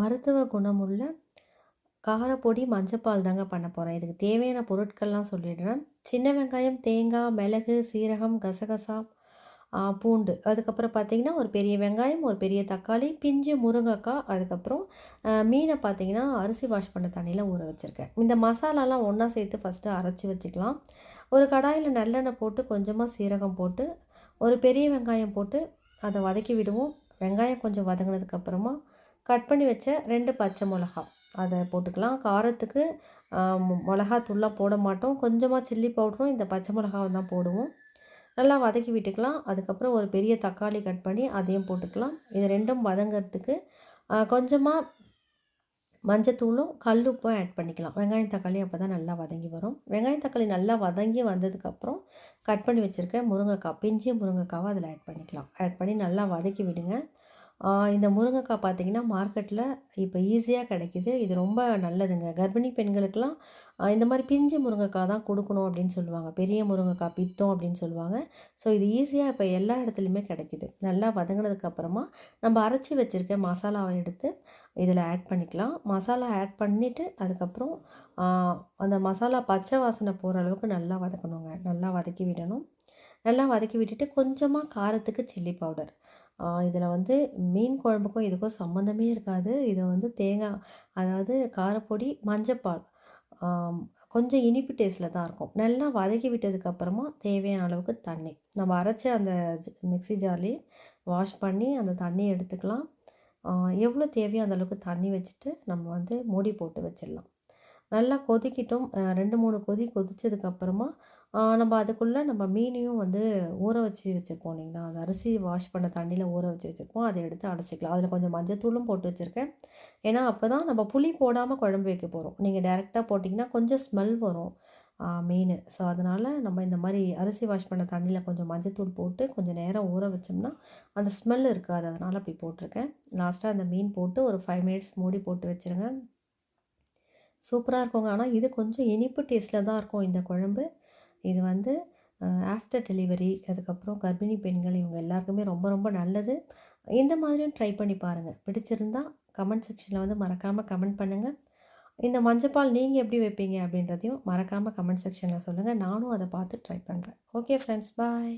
மருத்துவ குணமுள்ள காரப்பொடி மஞ்சப்பால் தாங்க பண்ண போகிறேன் இதுக்கு தேவையான பொருட்கள்லாம் சொல்லிடுறேன். சின்ன வெங்காயம் தேங்காய் மிளகு சீரகம் கசகசா பூண்டு. அதுக்கப்புறம் பார்த்திங்கன்னா ஒரு பெரிய வெங்காயம் ஒரு பெரிய தக்காளி பிஞ்சு முருங்கைக்காய் அதுக்கப்புறம் மீனை பார்த்திங்கன்னா அரிசி வாஷ் பண்ண தண்ணியில் ஊற வச்சுருக்கேன். இந்த மசாலாலாம் ஒன்றா சேர்த்து ஃபஸ்ட்டு அரைச்சி வச்சுக்கலாம். ஒரு கடாயில் நல்லெண்ணெய் போட்டு கொஞ்சமாக சீரகம் போட்டு ஒரு பெரிய வெங்காயம் போட்டு அதை வதக்கி விடுவோம். வெங்காயம் கொஞ்சம் வதங்கினதுக்கப்புறமா கட் பண்ணி வச்ச ரெண்டு பச்சை மிளகா அதை போட்டுக்கலாம். காரத்துக்கு மிளகாத்தூள்லாம் போட மாட்டோம். கொஞ்சமாக சில்லி பவுடரும் இந்த பச்சை மிளகாவை தான் போடுவோம். நல்லா வதக்கி விட்டுக்கலாம். அதுக்கப்புறம் ஒரு பெரிய தக்காளி கட் பண்ணி அதையும் போட்டுக்கலாம். இது ரெண்டும் வதங்கிறதுக்கு கொஞ்சமாக மஞ்சத்தூளும் கல்லுப்பும் ஆட் பண்ணிக்கலாம். வெங்காயம் தக்காளி அப்போ தான் நல்லா வதங்கி வரும். வெங்காயம் தக்காளி நல்லா வதங்கி வந்ததுக்கப்புறம் கட் பண்ணி வச்சுருக்கேன் முருங்கைக்காய் பிஞ்சு முருங்கைக்காவை அதில் ஆட் பண்ணிக்கலாம். ஆட் பண்ணி நல்லா வதக்கி விடுங்க. இந்த முருங்கைக்காய் பார்த்திங்கன்னா மார்க்கெட்டில் இப்போ ஈஸியாக கிடைக்கிது. இது ரொம்ப நல்லதுங்க. கர்ப்பிணி பெண்களுக்கெல்லாம் இந்த மாதிரி பிஞ்சு முருங்கைக்காய் தான் கொடுக்கணும் அப்படின்னு சொல்லுவாங்க. பெரிய முருங்கைக்காய் பித்தம் அப்படின்னு சொல்லுவாங்க. ஸோ இது ஈஸியாக இப்போ எல்லா இடத்துலையுமே கிடைக்கிது. நல்லா வதங்கினதுக்கப்புறமா நம்ம அரைச்சி வச்சுருக்க மசாலாவை எடுத்து இதில் ஆட் பண்ணிக்கலாம். மசாலா ஆட் பண்ணிவிட்டு அதுக்கப்புறம் அந்த மசாலா பச்சை வாசனை போகிற அளவுக்கு நல்லா வதக்கணுங்க. நல்லா வதக்கி விடணும். நல்லா வதக்கி விட்டுட்டு கொஞ்சமாக காரத்துக்கு சில்லி பவுடர் இதில் வந்து மீன் குழம்புக்கும் இதுக்கும் சம்மந்தமே இருக்காது. இதை வந்து தேங்காய் அதாவது காரப்பொடி மஞ்சப்பால் கொஞ்சம் இனிப்பு டேஸ்ட்டில் தான் இருக்கும். நல்லா வதக்கி விட்டதுக்கப்புறமா தேவையான அளவுக்கு தண்ணி. நம்ம அரைச்ச அந்த மிக்சி ஜார்லேயே வாஷ் பண்ணி அந்த தண்ணியை எடுத்துக்கலாம். எவ்வளோ தேவையோ அந்தளவுக்கு தண்ணி வச்சுட்டு நம்ம வந்து மூடி போட்டு வச்சிடலாம். நல்லா கொதிக்கட்டும். ரெண்டு மூணு கொதி கொதித்ததுக்கப்புறமா நம்ம அதுக்குள்ளே நம்ம மீனையும் வந்து ஊற வச்சு வச்சுருப்போம் இல்லைங்களா? அந்த அரிசி வாஷ் பண்ண தண்ணியில் ஊற வச்சு வச்சுருப்போம். அதை எடுத்து அடைச்சிக்கலாம். அதில் கொஞ்சம் மஞ்சத்தூளும் போட்டு வச்சுருக்கேன். ஏன்னா அப்போ தான் நம்ம புளி போடாமல் குழம்பு வைக்க போகிறோம் நீங்கள் டேரெக்டாக போட்டிங்கன்னா கொஞ்சம் ஸ்மெல் வரும் மீன். ஸோ அதனால் நம்ம இந்த மாதிரி அரிசி வாஷ் பண்ண தண்ணியில் கொஞ்சம் மஞ்சத்தூள் போட்டு கொஞ்சம் நேரம் ஊற வச்சோம்னா அந்த ஸ்மெல் இருக்காது. அதனால் அப்படி போட்டிருக்கேன். லாஸ்ட்டாக அந்த மீன் போட்டு ஒரு ஃபைவ் மினிட்ஸ் மூடி போட்டு வச்சுருங்க. சூப்பராக இருக்குங்க. ஆனால் இது கொஞ்சம் இனிப்பு டேஸ்ட்டில் தான் இருக்கும் இந்த குழம்பு. இது வந்து ஆஃப்டர் டெலிவரி அதுக்கப்புறம் கர்ப்பிணி பெண்கள் இவங்க எல்லாருக்குமே ரொம்ப ரொம்ப நல்லது. இந்த மாதிரியும் ட்ரை பண்ணி பாருங்கள் பிடிச்சிருந்தா கமெண்ட் செக்ஷனில் வந்து மறக்காமல் கமெண்ட் பண்ணுங்கள் இந்த மஞ்சப்பால் நீங்கள் எப்படி வைப்பீங்க அப்படின்றதையும் மறக்காமல் கமெண்ட் செக்ஷனில் சொல்லுங்கள் நானும் அதை பார்த்து ட்ரை பண்ணுறேன் ஓகே ஃப்ரெண்ட்ஸ் பாய்